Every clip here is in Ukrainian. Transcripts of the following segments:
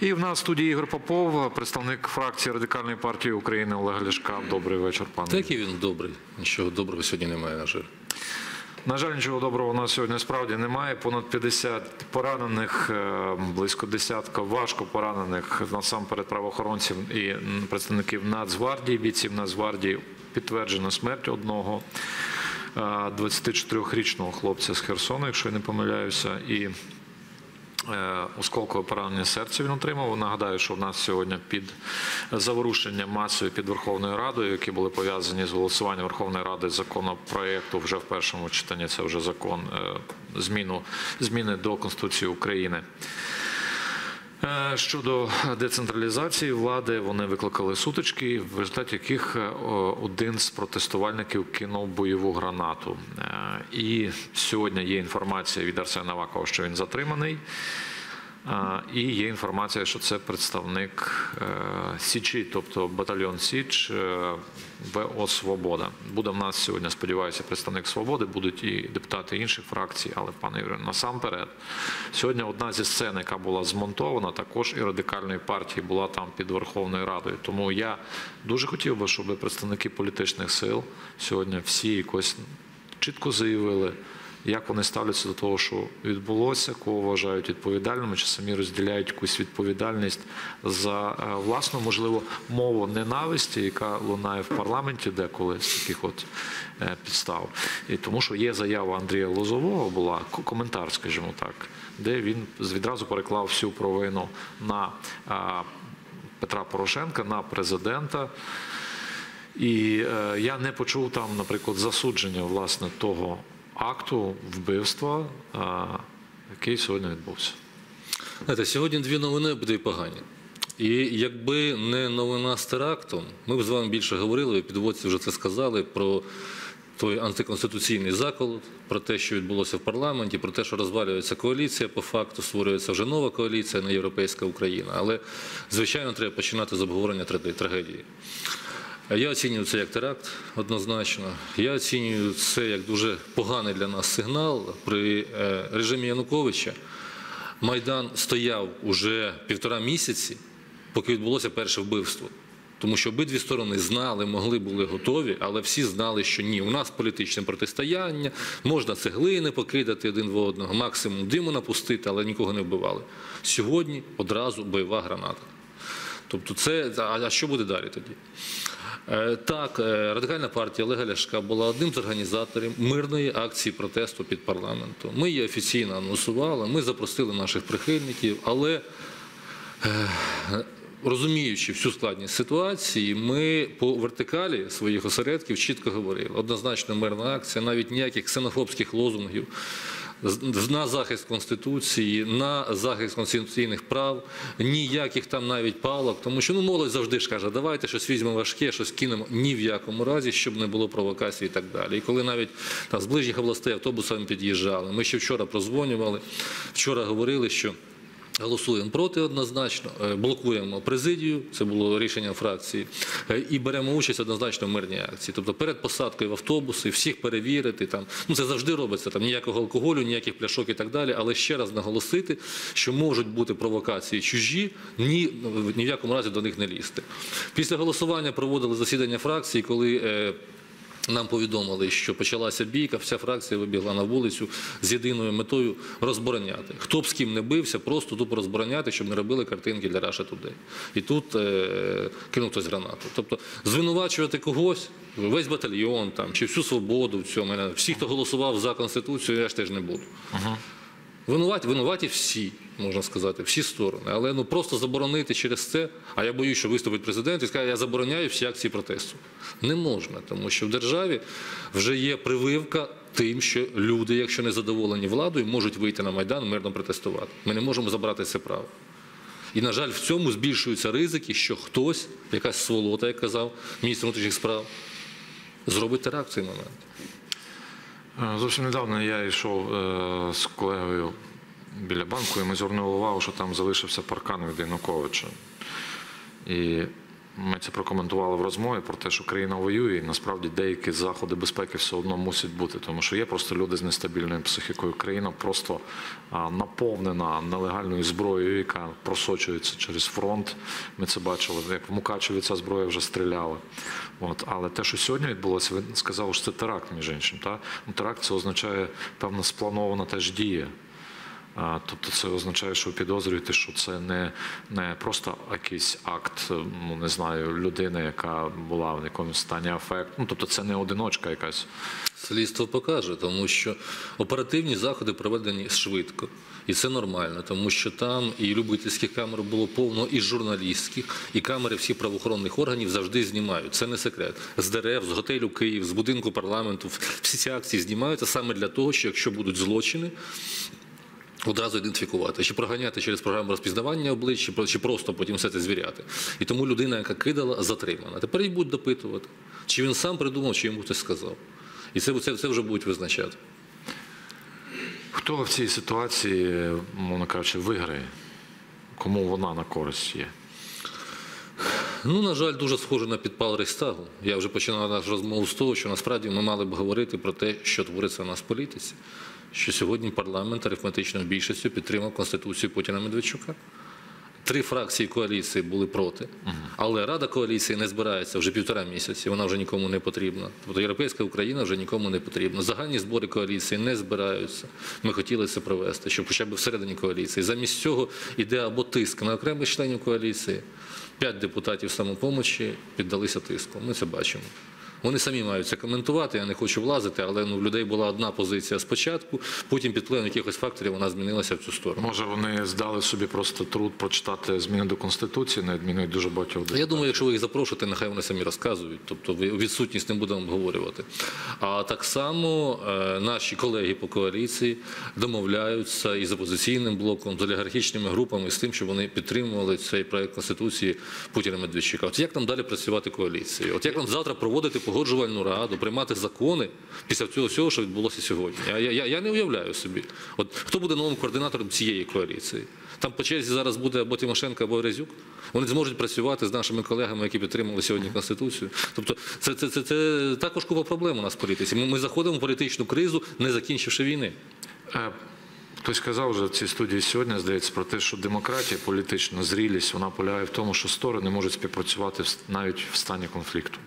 І в нас в студії Ігор Попов, представник фракції Радикальної партії України Олега Ляшка. Добрий вечір, пане. Такий він добрий. Нічого доброго сьогодні немає, на жаль. На жаль, нічого доброго у нас сьогодні справді немає. Понад 50 поранених, е, близько десятка важко поранених насамперед правоохоронців і представників Нацгвардії, бійців Нацгвардії. Підтверджено смерть одного е, 24-річного хлопця з Херсона, якщо я не помиляюся, і Е, осколкове поранення серця він отримав. Нагадаю, що в нас сьогодні під заворушенням масою під Верховною Радою, які були пов'язані з голосуванням Верховної Ради законопроекту вже в першому читанні. Це вже закон е, зміну зміни до Конституції України. Е, Щодо децентралізації влади, вони викликали сутички, в результаті яких е, один з протестувальників кинув бойову гранату. Е, І сьогодні є інформація від Арсена Авакова, що він затриманий. Е, І є інформація, що це представник е, Січі, тобто батальйон Січ е, ВО Свобода. Буде в нас сьогодні, сподіваюся, представник свободи, будуть і депутати інших фракцій, але пане Юрію, насамперед, сьогодні одна зі сцен, яка була змонтована, також і радикальної партії була там під Верховною Радою. Тому я дуже хотів би, щоб представники політичних сил сьогодні всі якось чітко заявили. Як вони ставляться до того, що відбулося, кого вважають відповідальними, чи самі розділяють якусь відповідальність за е, власну, можливо, мову ненависті, яка лунає в парламенті деколи з таких от е, підстав. І тому що є заява Андрія Лозового, була коментар, скажімо так, де він відразу переклав всю провину на Петра Порошенка, на президента. І е, я не почув там, наприклад, засудження власне того акту вбивства, який сьогодні відбувся. Знаєте, сьогодні дві новини буде погані. І якби не новина з терактом, ми б з вами більше говорили, ви підводці вже це сказали про той антиконституційний заколот, про те, що відбулося в парламенті, про те, що розвалюється коаліція, по факту створюється вже нова коаліція, не європейська Україна. Але, звичайно, треба починати з обговорення трагедії. Я оцінюю це як теракт однозначно. Я оцінюю це як дуже поганий для нас сигнал. При е, режимі Януковича Майдан стояв уже півтора місяці, поки відбулося перше вбивство. Тому що обидві сторони знали, могли були готові, але всі знали, що ні, у нас політичне протистояння, можна цеглини покидати один в одного, максимум диму напустити, але нікого не вбивали. Сьогодні одразу бойова граната. Тобто, це а що буде далі тоді? Е, Так, е, радикальна партія Олега Ляшка була одним з організаторів мирної акції протесту під парламентом. Ми її офіційно анонсували, ми запросили наших прихильників, але е, розуміючи всю складність ситуації, ми по вертикалі своїх осередків чітко говорили. Однозначно мирна акція, навіть ніяких ксенофобських лозунгів на захист Конституції, на захист конституційних прав, ніяких там навіть палок, тому що ну молодь завжди ж каже, давайте щось візьмемо важке, щось кинемо ні в якому разі, щоб не було провокацій і так далі. І коли навіть там з ближніх областей автобусами під'їжджали, ми ще вчора прозвонювали, вчора говорили, що. Голосуємо проти однозначно, е, блокуємо президію, це було рішення фракції, е, і беремо участь однозначно в мирній акції. Тобто перед посадкою в автобуси, всіх перевірити. Там, ну це завжди робиться, там ніякого алкоголю, ніяких пляшок і так далі. Але ще раз наголосити, що можуть бути провокації чужі, ні, ні в якому разі до них не лізти. Після голосування проводили засідання фракції, коли. Нам повідомили, що почалася бійка, вся фракція вибігла на вулицю з єдиною метою розбороняти. Хто б з ким не бився, просто тупо розбороняти, щоб не робили картинки для Раша Today. І тут е, кинув хтось гранату. Тобто звинувачувати когось, весь батальйон там, чи всю свободу в цьому, всі, хто голосував за Конституцію, я ж теж не буду. Винуваті, винуваті всі, можна сказати, всі сторони. Але ну просто заборонити через це, а я боюсь, що виступить президент і скаже, я забороняю всі акції протесту. Не можна, тому що в державі вже є прививка тим, що люди, якщо не задоволені владою, можуть вийти на Майдан мирно протестувати. Ми не можемо забрати це право. І, на жаль, в цьому збільшуються ризики, що хтось, якась сволота, як казав міністр внутрішніх справ, зробить теракт в цей момент. Е, Зовсім недавно я йшов е, з колегою біля банку, і ми звернули увагу, що там залишився паркан від Януковича. І ми це прокоментували в розмові про те, що країна воює, і насправді деякі заходи безпеки все одно мусять бути, тому що є просто люди з нестабільною психікою. Країна просто наповнена нелегальною зброєю, яка просочується через фронт. Ми це бачили. Як в Мукачеві ця зброя вже стріляла. От. Але те, що сьогодні відбулося, ви сказали, що це теракт, між іншим. Та? Ну, теракт це означає певна спланована теж дія. Тобто це означає, що ви підозрюєте, що це не, не просто якийсь акт, ну не знаю, людини, яка була в якомусь стані афекту. Ну тобто це не одиночка якась. Слідство покаже, тому що оперативні заходи проведені швидко. І це нормально, тому що там і любительських камер було повно, і журналістських, і камери всіх правоохоронних органів завжди знімають. Це не секрет. З дерев, з готелю Київ, з будинку парламенту, всі ці акції знімаються саме для того, що якщо будуть злочини, Одразу ідентифікувати, чи проганяти через програму розпізнавання облич, чи чи просто потім все це звіряти. І тому людина, яка кидала, затримана. Тепер її будуть допитувати, чи він сам придумав, чи йому хтось сказав. І це, це, це вже будуть визначати. Хто в цій ситуації, мовно кажучи, виграє? Кому вона на користь є? Ну, на жаль, дуже схоже на підпал Рейхстагу. Я вже починав нашу розмову з того, що насправді ми мали б говорити про те, що твориться у нас в політиці. Що сьогодні парламент арифметичною більшістю підтримав Конституцію Путіна Медведчука. Три фракції коаліції були проти, але Рада коаліції не збирається вже півтора місяці, вона вже нікому не потрібна. Тобто Європейська Україна вже нікому не потрібна. Загальні збори коаліції не збираються. Ми хотіли це провести, щоб хоча б всередині коаліції. Замість цього йде або тиск на окремих членів коаліції. П'ять депутатів самопомочі піддалися тиску. Ми це бачимо. Вони самі мають це коментувати, я не хочу влазити, але ну, в людей була одна позиція спочатку, потім під впливом якихось факторів вона змінилася в цю сторону. Може, вони здали собі просто труд прочитати зміни до конституції, не відмінують дуже багатьох Я думаю, якщо ви їх запрошуєте, нехай вони самі розказують. Тобто відсутність не будемо обговорювати. А так само е, наші колеги по коаліції домовляються із опозиційним блоком, з олігархічними групами, з тим, щоб вони підтримували цей проект конституції Путіна Медведчука. От як нам далі працювати коаліції? От як нам завтра проводити погоджувальну раду, приймати закони після цього всього, що відбулося сьогодні? Я, я, я- не уявляю собі. От хто буде новим координатором цієї коаліції? Там по черзі зараз буде або Тимошенко, або Резюк. Вони зможуть працювати з нашими колегами, які підтримали сьогодні Конституцію. Тобто, це, це, це, це також купа проблем у нас в політиці. Ми, ми заходимо в політичну кризу, не закінчивши війни. Е, Хтось казав вже в цій студії сьогодні, здається, про те, що демократія, політична зрілість, вона полягає в тому, що сторони можуть співпрацювати навіть в стані конфлікту.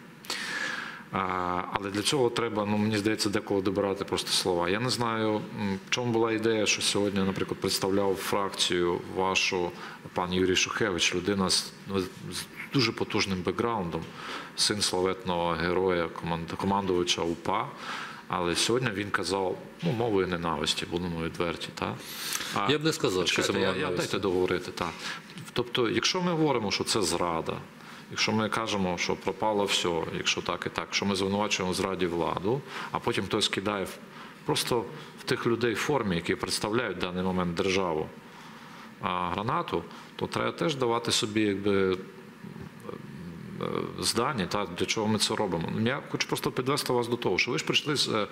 Але для цього треба, ну мені здається, деколи добирати просто слова. Я не знаю, в чому була ідея, що сьогодні, наприклад, представляв фракцію вашу пан Юрій Шухевич, людина з, ну, з дуже потужним бекграундом, син славетного героя, команд- командувача УПА. Але сьогодні він казав ну, мовою ненависті, будемо відверті. Та? А, Я б не сказав, що це Чекайте, мова я, я, ненависті. дайте договорити. Так. Тобто, якщо ми говоримо, що це зрада, якщо ми кажемо, що пропало все, якщо так і так, що ми звинувачуємо зраді владу, а потім хтось кидає просто в тих людей в формі, які представляють в даний момент державу, а, гранату, то треба теж давати собі якби. е, Здані, та для чого ми це робимо? Ну, Я хочу просто підвести вас до того, що ви ж прийшли з е,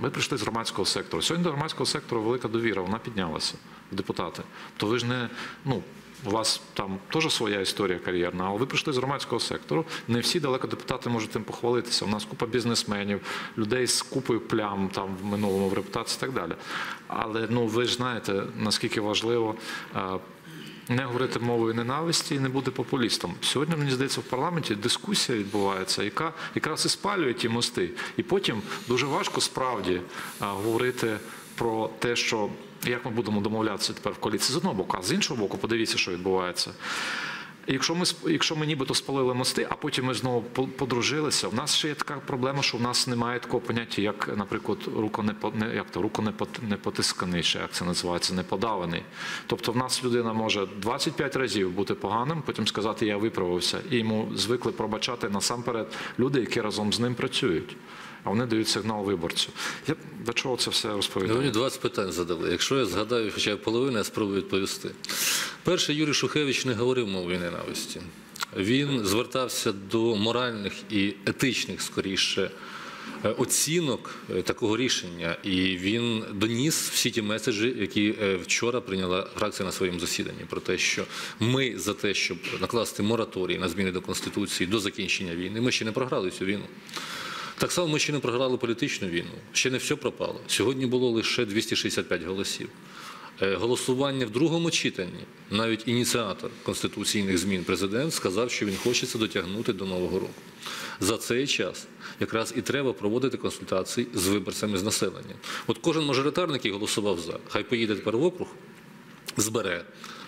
ви прийшли з громадського сектору. Сьогодні до громадського сектору велика довіра, вона піднялася в депутати. То ви ж не ну. У вас там теж своя історія кар'єрна, але ви прийшли з громадського сектору. Не всі далеко депутати можуть тим похвалитися. У нас купа бізнесменів, людей з купою плям там в минулому в репутації і так далі. Але ну ви ж знаєте, наскільки важливо е, не говорити мовою ненависті і не бути популістом. Сьогодні, мені здається, в парламенті дискусія відбувається, яка якраз і спалює ті мости. І потім дуже важко справді а, говорити про те, що як ми будемо домовлятися тепер в коаліції з одного боку, а з іншого боку, подивіться, що відбувається. Якщо ми якщо ми нібито спалили мости, а потім ми знову по- подружилися, в нас ще є така проблема, що в нас немає такого поняття, як, наприклад, руконепо, не, як то, руконепотисканий, ще як це називається, неподаваний. Тобто в нас людина може 25 разів бути поганим, потім сказати Я виправився, і йому звикли пробачати насамперед люди, які разом з ним працюють. А вони дають сигнал виборцю. Я до чого це все розповідаю? мені 20 питань задали. Якщо я згадаю хоча б половину, я спробую відповісти. Перше, Юрій Шухевич не говорив мовою ненависті. Він звертався до моральних і етичних, скоріше, е, оцінок е, такого рішення, і він доніс всі ті меседжі, які е, вчора прийняла фракція на своєму засіданні, про те, що ми за те, щоб накласти мораторій на зміни до конституції до закінчення війни. Ми ще не програли цю війну. Так само ми ще не програли політичну війну, ще не все пропало. Сьогодні було лише 265 голосів. Е, Голосування в другому читанні, навіть ініціатор конституційних змін президент сказав, що він хоче це дотягнути до Нового року. За цей час якраз і треба проводити консультації з виборцями з населенням. От кожен мажоритарник, який голосував за, хай поїде тепер в округ, збере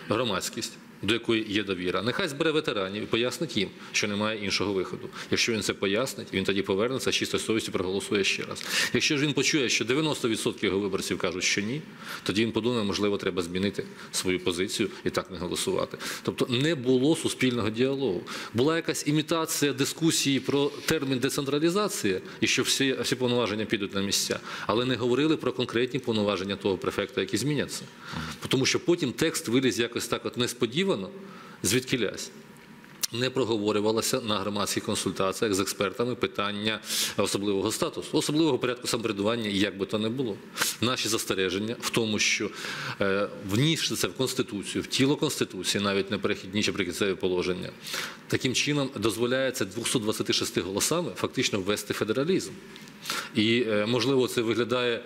громадськість, до якої є довіра. Нехай збере ветеранів і пояснить їм, що немає іншого виходу. Якщо він це пояснить, він тоді повернеться з чистою совістю проголосує ще раз. Якщо ж він почує, що 90% його виборців кажуть, що ні, тоді він подумає, можливо, треба змінити свою позицію і так не голосувати. Тобто не було суспільного діалогу. Була якась імітація дискусії про термін децентралізація і що всі, всі повноваження підуть на місця, але не говорили про конкретні повноваження того префекта, які зміняться. Тому що потім текст виліз якось так от несподівано, звідкілясь. Не проговорювалося на громадських консультаціях з експертами питання особливого статусу, особливого порядку самоврядування, як би то не було. Наші застереження в тому, що е, внісши це в Конституцію, в тіло Конституції, навіть не перехідні чи прикінцеві положення, таким чином дозволяється 226 голосами фактично ввести федералізм. І, е, можливо, це виглядає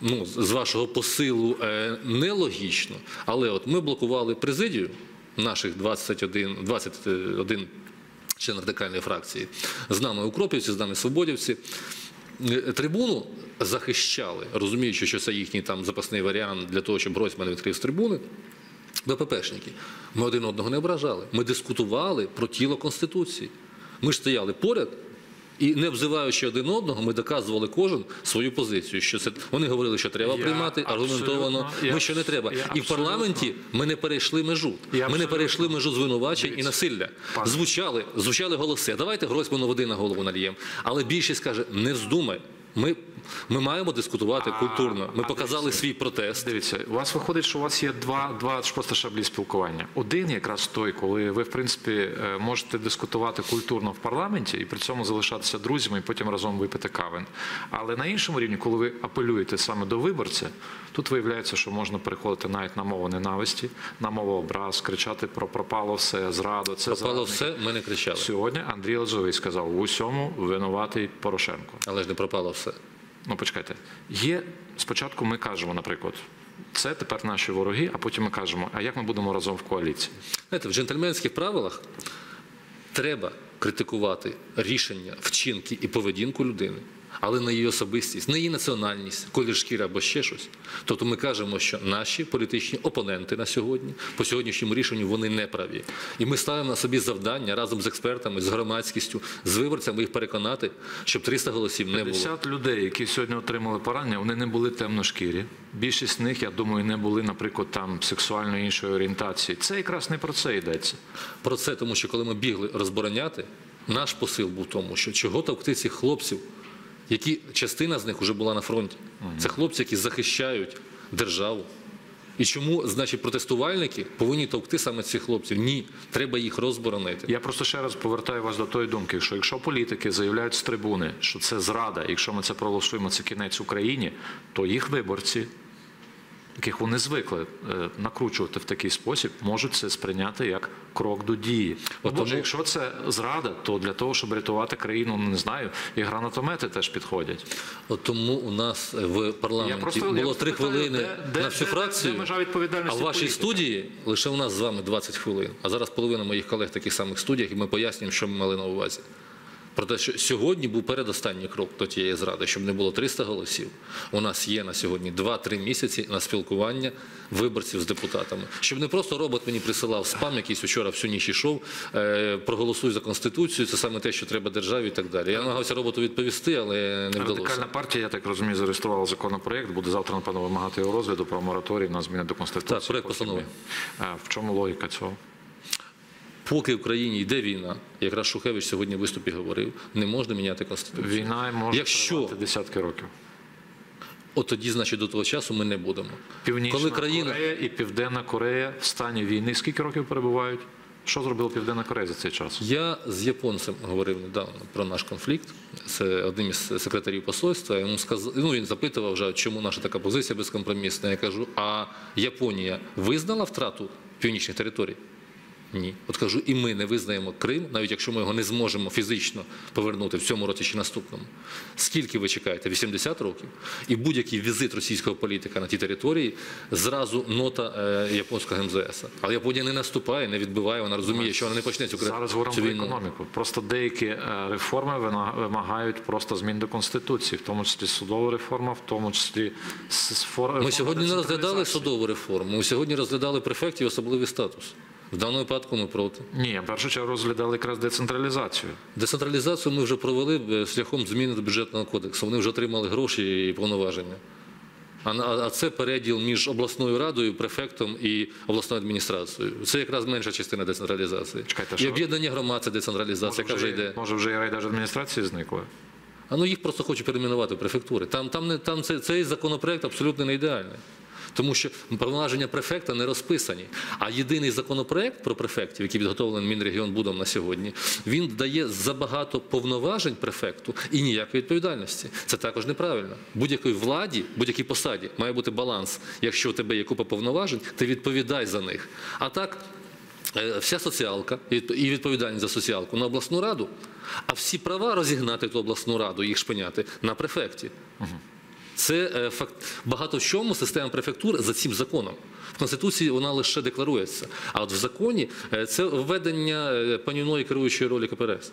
ну, з вашого посилу е, нелогічно, але от ми блокували президію наших 21, 21 член радикальної фракції, з нами укропівці, з нами свободівці. Е, Трибуну захищали, розуміючи, що це їхній там запасний варіант для того, щоб Гройсман відкрив з трибуни. БППшники. Ми один одного не ображали. Ми дискутували про тіло Конституції. Ми ж стояли поряд. І не обзиваючи один одного, ми доказували кожен свою позицію. Що це вони говорили, що треба Я приймати аргументовано. я Ми що не треба. І в парламенті ми не перейшли межу. Я Ми не перейшли межу звинувачень і насилля. пане. Звучали, звучали голоси. Давайте Гройсману води на голову нальємо. Але більшість каже: не вздумай. Ми, ми маємо дискутувати культурно. Ми а показали дивіться. свій протест. Дивіться, у вас виходить, що у вас є два, два просто шаблі спілкування. Один якраз той, коли ви, в принципі, е, можете дискутувати культурно в парламенті і при цьому залишатися друзями і потім разом випити кавин. Але на іншому рівні, коли ви апелюєте саме до виборця, тут виявляється, що можна переходити навіть на мову ненависті, на мову образ, кричати про пропало все, зраду. Це Пропало зрадник. все, ми не кричали. Сьогодні Андрій Лозовий сказав, в усьому винуватий Порошенко. Але ж не пропало все. Ну, почекайте. Є спочатку ми кажемо, наприклад, це тепер наші вороги, а потім ми кажемо, а як ми будемо разом в коаліції? Знаєте, в джентльменських правилах треба критикувати рішення, вчинки і поведінку людини, але не її особистість, не її національність, колір шкіри або ще щось. Тобто ми кажемо, що наші політичні опоненти на сьогодні, по сьогоднішньому рішенню, вони не праві. І ми ставимо на собі завдання разом з експертами, з громадськістю, з виборцями їх переконати, щоб 300 голосів не було. 50 людей, які сьогодні отримали поранення, вони не були темношкірі. Більшість з них, я думаю, не були, наприклад, там сексуальної іншої орієнтації. Це якраз не про це йдеться. Про це, тому що коли ми бігли розбороняти, наш посил був тому, що чого товкти цих хлопців, які частина з них вже була на фронті. Це хлопці, які захищають державу. І чому, значить, протестувальники повинні товкти саме цих хлопців? Ні, треба їх розборонити. Я просто ще раз повертаю вас до тої думки, що якщо політики заявляють з трибуни, що це зрада, якщо ми це проголосуємо, це кінець Україні, то їх виборці, яких вони звикли е, накручувати в такий спосіб, можуть це сприйняти як крок до дії. От тому- якщо це зрада, то для того, щоб рятувати країну, ну, не знаю, і гранатомети теж підходять. От тому у нас в парламенті просто- було три хвилини де- де- на всю де- фракцію, де межа а в вашій політика? студії лише у нас з вами 20 хвилин. А зараз половина моїх колег в таких самих студіях, і ми пояснюємо, що ми мали на увазі. Про те, що сьогодні був передостанній крок до тієї зради, щоб не було 300 голосів. У нас є на сьогодні 2-3 місяці на спілкування виборців з депутатами. Щоб не просто робот мені присилав спам, якийсь вчора всю ніч ішов, е, проголосуй за конституцію, це саме те, що треба державі і так далі. Я намагався роботу відповісти, але не вдалося. Радикальна партія, я так розумію, зареєструвала законопроект. Буде завтра, напевно, вимагати його розгляду про мораторій на зміни до конституції. Так, проект постанови. В чому логіка цього? Поки в країні йде війна, якраз Шухевич сьогодні в виступі говорив, не можна міняти конституцію. Війна може Якщо- тривати десятки років. От тоді, значить, до того часу ми не будемо. Північна Коли країна Корея і Південна Корея в стані війни скільки років перебувають? Що зробила Південна Корея за цей час? Я з японцем говорив недавно про наш конфлікт. Це одним із секретарів посольства. Йому сказав, ну він запитував, вже, чому наша така позиція безкомпромісна. Я кажу, а Японія визнала втрату північних територій? Ні. От кажу, і ми не визнаємо Крим, навіть якщо ми його не зможемо фізично повернути в цьому році чи наступному. Скільки ви чекаєте? 80 років? І будь-який візит російського політика на ті території зразу нота е, японського МЗС. Але Японія не наступає, не відбиває, вона розуміє, що вона не почне цю, Зараз говоримо про економіку. Просто деякі е, реформи вимагають просто змін до конституції, в тому числі судова реформа, в тому числі Ми сьогодні не розглядали судову реформу. Ми сьогодні розглядали префектів особливий статус. В даному випадку ми проти. Ні, в першу чергу розглядали якраз децентралізацію. Децентралізацію ми вже провели е, шляхом зміни до бюджетного кодексу. Вони вже отримали гроші і повноваження. А, це переділ між обласною радою, префектом і обласною адміністрацією. Це якраз менша частина децентралізації. Чекайте, і об'єднання громад це децентралізація, яка вже йде. може вже і райдержадміністрації зникли. А ну їх просто хочуть перейменувати в префектури. Там, там, не, там цей, цей законопроект абсолютно не ідеальний. Тому що повноваження префекта не розписані. А єдиний законопроект про префектів, який підготовлений Мінрегіонбудом на сьогодні, він дає забагато повноважень префекту і ніякої відповідальності. Це також неправильно. Будь-якій владі, будь-якій посаді має бути баланс. Якщо у тебе є купа повноважень, ти відповідай за них. А так. е, Вся соціалка і відповідальність за соціалку на обласну раду, а всі права розігнати ту обласну раду, їх шпиняти на префекті. Це е, факт багато в чому система префектур за цим законом. В конституції вона лише декларується. А от в законі е, це введення е, панівної керуючої ролі КПРС.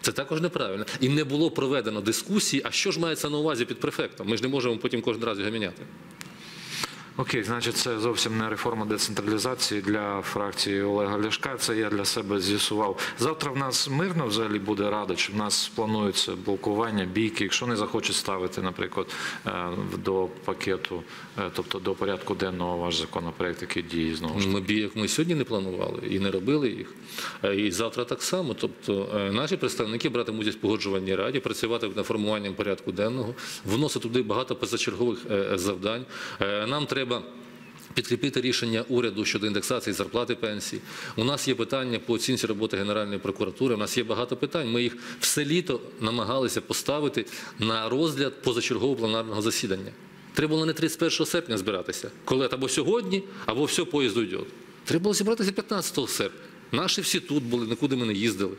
Це також неправильно. І не було проведено дискусії, а що ж мається на увазі під префектом? Ми ж не можемо потім кожен раз його міняти. Окей, значить, це зовсім не реформа децентралізації для фракції Олега Ляшка. Це я для себе з'ясував. Завтра в нас мирно взагалі буде рада, чи в нас планується блокування, бійки, якщо не захочуть ставити, наприклад, е, до пакету, е, тобто до порядку денного ваш законопроект, який діє знову ж. Ми бійок ми сьогодні не планували і не робили їх. Е, І завтра так само. Тобто наші представники братимуть участь в погоджувальній раді, працювати над формуванням порядку денного, вносити туди багато позачергових завдань. Нам треба. Підкріпити рішення уряду щодо індексації зарплати пенсій. У нас є питання по оцінці роботи Генеральної прокуратури. У нас є багато питань. Ми їх все літо намагалися поставити на розгляд позачергового пленарного засідання. Треба було не 31 серпня збиратися, коли або сьогодні, або все поїзд уйде. Треба було зібратися 15 серпня. Наші всі тут були, нікуди ми не їздили.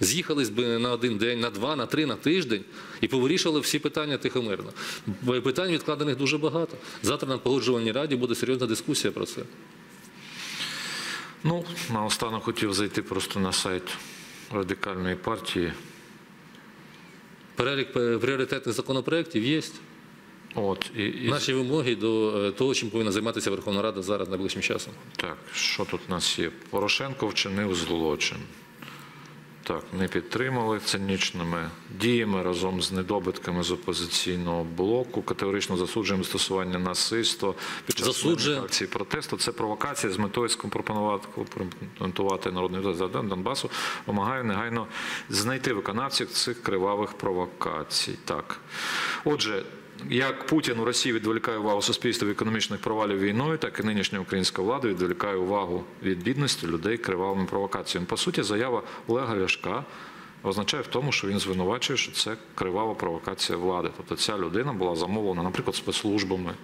З'їхались би на один день, на два, на три, на тиждень і повирішували всі питання тихомирно. Бо Питань відкладених дуже багато. Завтра на погоджувальній раді буде серйозна дискусія про це. Ну, наостанок хотів зайти просто на сайт радикальної партії. Перелік е, пріоритетних законопроєктів є. От і, і Наші вимоги до е, того, чим повинна займатися Верховна Рада зараз найближчим часом. Так, що тут у нас є? Порошенко вчинив злочин. Так, не підтримали цинічними діями разом з недобитками з опозиційного блоку. Категорично засуджуємо застосування насильства під час Засуджуємо. воєнних акцій протесту. Це провокація з метою скомпрометувати компрометувати народний президент Донбасу. Вимагаю негайно знайти виконавців цих кривавих провокацій. Так, отже. Як Путін у Росії відволікає увагу суспільства економічних провалів війною, так і нинішня українська влада відволікає увагу від бідності людей кривавими провокаціями. По суті, заява Олега Ляшка означає в тому, що він звинувачує, що це кривава провокація влади. Тобто ця людина була замовлена, наприклад, спецслужбами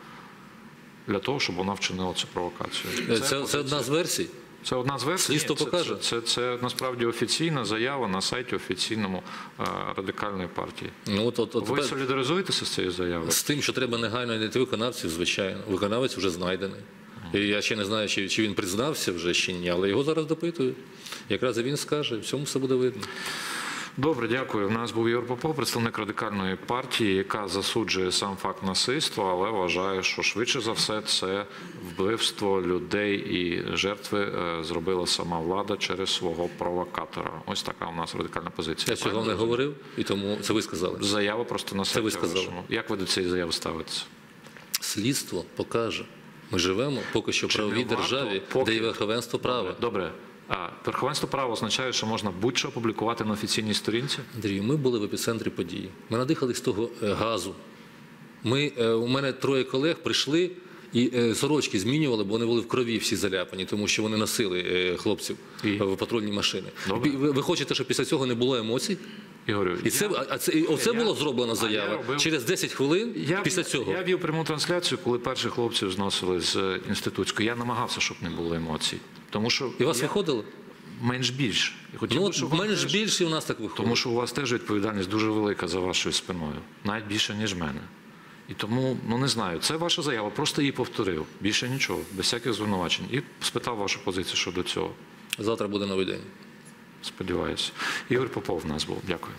для того, щоб вона вчинила цю провокацію. Е, Це, це одна з версій. Це одна з версій. Слідство покаже. це- Це, це, це насправді офіційна заява на сайті офіційному е, радикальної партії. Ну, от, от, от Ви солідаризуєтеся з цією заявою? З тим, що треба негайно знайти виконавців, звичайно. Виконавець вже знайдений. І я ще не знаю, чи, чи він признався вже чи ні, але його зараз допитують. Якраз він скаже, всьому все буде видно. Добре, дякую. У нас був Ігор Попов, представник радикальної партії, яка засуджує сам факт насильства, але вважає, що швидше за все це вбивство людей і жертви е, зробила сама влада через свого провокатора. Ось така у нас радикальна позиція. Я цього не говорив, і тому це ви сказали. Заява просто на сайті ви сказали. вашому. Як ви до цієї заяви ставитеся? Слідство покаже. Ми живемо поки що в правовій державі, поки- де є верховенство права. Добре. А верховенство права означає, що можна будь-що опублікувати на офіційній сторінці? Андрію, ми були в епіцентрі події. Ми надихались того е, газу. Ми, е, у мене троє колег прийшли І е, сорочки змінювали, бо вони були в крові всі заляпані, тому що вони носили хлопців І? в патрульні машини. Добре. Ви, ви хочете, щоб після цього не було емоцій? Ігорю, І це, а це, і оце Я- було зроблена заява. робив- Через 10 хвилин Я, після цього. Я вів пряму трансляцію, коли перших хлопців зносили з е, інститутської. Я намагався, щоб не було емоцій. Тому що І вас я виходило? менш більш. Хотів Ну, би, менш теж- більше у нас так виходить. Тому що у вас теж відповідальність дуже велика за вашою спиною, навіть більше, ніж мене. І тому, ну не знаю, це ваша заява, просто її повторив. Більше нічого, без всяких звинувачень. І спитав вашу позицію щодо цього. Завтра буде новий день. Сподіваюся. Ігор Попов у нас був. Дякую.